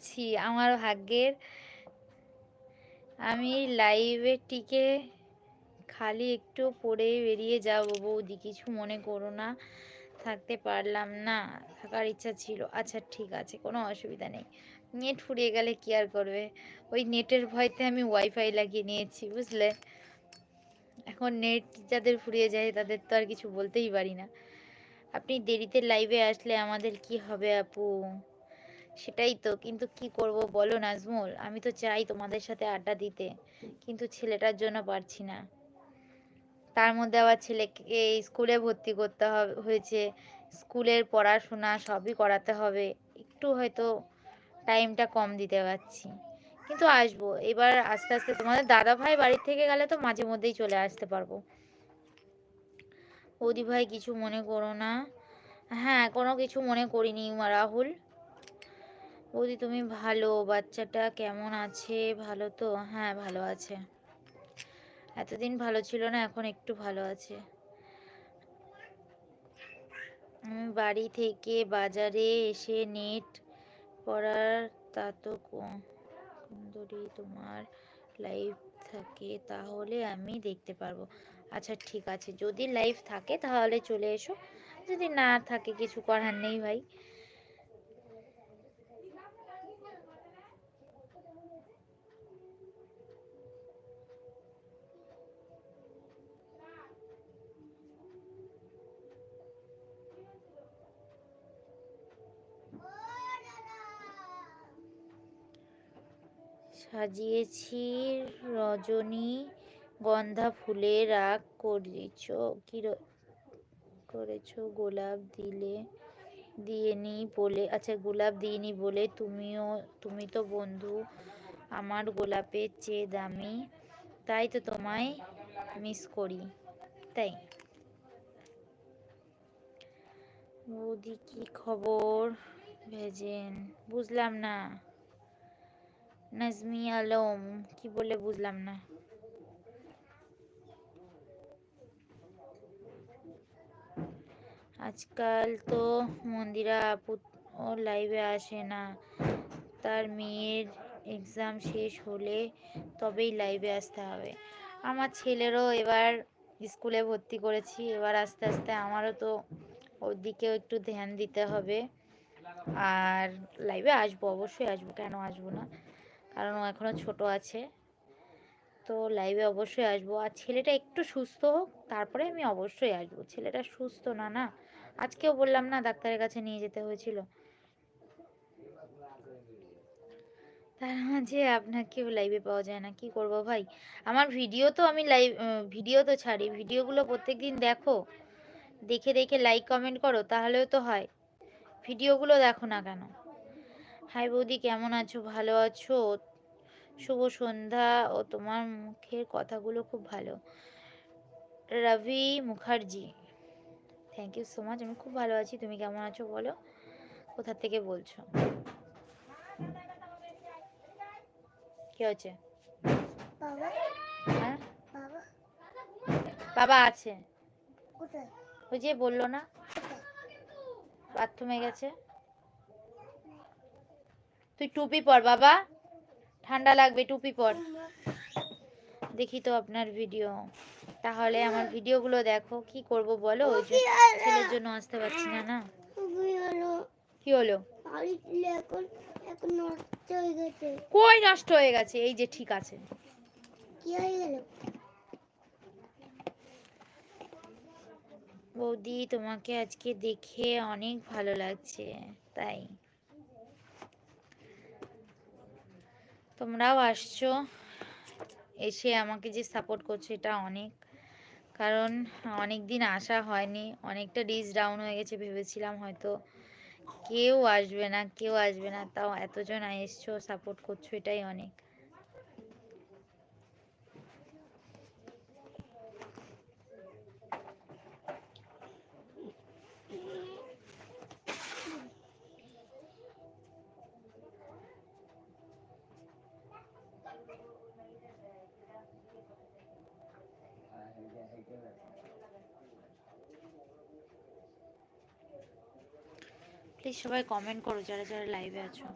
বলছি, আমার ভাগ্যের আমি লাইভে টিকে খালি একটু পড়ে বেরিয়ে যাব বৌদি, কিছু মনে করো না, থাকতে পারলাম না, থাকার ইচ্ছা ছিল। আচ্ছা ঠিক আছে, কোনো অসুবিধা নেই। নেট ফুরিয়ে গেলে কি আর করবে? ওই নেটের ভয়তে আমি ওয়াইফাই লাগিয়ে নিয়েছি, বুঝলে? এখন নেট যাদের ফুরিয়ে যায়, তাদের তো আর কিছু বলতেই পারি না। আপনি দেরিতে লাইভে আসলে আমাদের কি হবে আপু? সেটাই তো। কিন্তু কি করব বলো নাজমুল? আমি তো চাই তোমাদের সাথে আড্ডা দিতে। কিন্তু ছেলেটার জন্য পারছি না। তার মধ্যে আবার ছেলেকে স্কুলে ভর্তি করতে হবে, হয়েছে। স্কুলের পড়াশোনা সবই করাতে হবে। একটু হয়তো টাইমটা কম দিতে পারছি। কিন্তু আসব। এবার আস্তে আস্তে তোমাদের দাদা ভাই বাড়ি থেকে গেলে তো মাঝে মধ্যেই চলে আসতে পারব। বৌদি ভাই কিছু মনে করো না। হ্যাঁ কোনো কিছু মনে করিনি রাহুল। বৌদি তুমি ভালো, বাচ্চাটা কেমন আছে? ভালো তো? হ্যাঁ ভালো আছে। এতদিন ভালো ছিল না, এখন একটু ভালো আছে। আমি বাড়ি থেকে বাজারে এসে নেট পড়ার, তা তো সুন্দরী তোমার লাইভ থাকে, তাহলে আমি দেখতে পারব। আচ্ছা ঠিক আছে। যদি লাইভ থাকে, তাহলে চলে এসো। যদি না থাকে, কিছু করার নেই ভাই। সাজিয়েছি, রজনী গন্ধা ফুলে রাগ করেছ কি করেছ, গোলাপ দিলে, দিয়েনি বলে আচ্ছা গোলাপ দিইনি বলে তুমিও, তুমি তো বন্ধু, আমার গোলাপের চেয়ে দামি, তাই তো তোমায় মিস করি, তাই। বৌদি কি খবর? ভেজেন, বুঝলাম না। নাজমি আলম কি বলে বুঝলাম না। আজকাল তো মন্দিরা আপু লাইভে আসে না। তার মেয়ের এক্সাম শেষ হলে তবেই লাইভে আসতে হবে। আমার ছেলেরও এবার স্কুলে ভর্তি করেছি, এবার আস্তে আস্তে আমারও তো ওর দিকেও একটু ধ্যান দিতে হবে। আর লাইভে আসব, অবশ্যই আসব, কেন আসব না? কারণ ও এখনও ছোট আছে। তো লাইভে অবশ্যই আসব। আর ছেলেটা একটু সুস্থ হোক, তারপরে আমি অবশ্যই আসব। ছেলেটা সুস্থ না না। আজকেও বললাম না, ডাক্তারের কাছে নিয়ে যেতে হয়েছিল। তার মাঝে আপনাকেও লাইভে পাওয়া যায় না। কি করব ভাই? আমার ভিডিও তো আমি লাইভ ভিডিও তো ছাড়ি। ভিডিওগুলো প্রত্যেক দিন দেখো। দেখে দেখে লাইক কমেন্ট করো, তাহলেও তো হয়। ভিডিওগুলো দেখো না কেন? হাই বৌদি কেমন আছো? ভালো আছো? শুভ সন্ধ্যা। ও তোমার মুখের কথাগুলো খুব ভালো। Rabi Mukherjee thank you so much আমি খুব ভালো আছি। তুমি কেমন আছো বলো? কোথা থেকে বলছো? কি হচ্ছে বাবা। হ্যাঁ? বাবা। বাবা আছে। ওই যে বলল না? বাথরুমে গেছে। তুই টুপি পর, বাবা। ঠান্ডা লাগবে, টুপি পর। দেখি তো আপনার ভিডিও তাহলে আমার ভিডিওগুলো দেখো, কি করব বলো? ওই ছেলের জন্য আসতে পারছি না না? কি হলো? কই নষ্ট হয়ে গেছে? এই যে ঠিক আছে। বৌদি, তোমাকে আজকে দেখে অনেক ভালো লাগছে, তাই। তোমরাও আসছো। এসে আমাকে যে সাপোর্ট করছ এটা অনেক। কারণ অনেক দিন আসা হয়নি, অনেকটা ডিস ডাউন হয়ে গেছে ভেবেছিলাম হয়তো কেউ আসবে না, কেউ আসবে না, তাও এতজন এসছো সাপোর্ট করছ এটাই অনেক। প্লিজ সবাই কমেন্ট করো যারা যারা লাইভে আছো।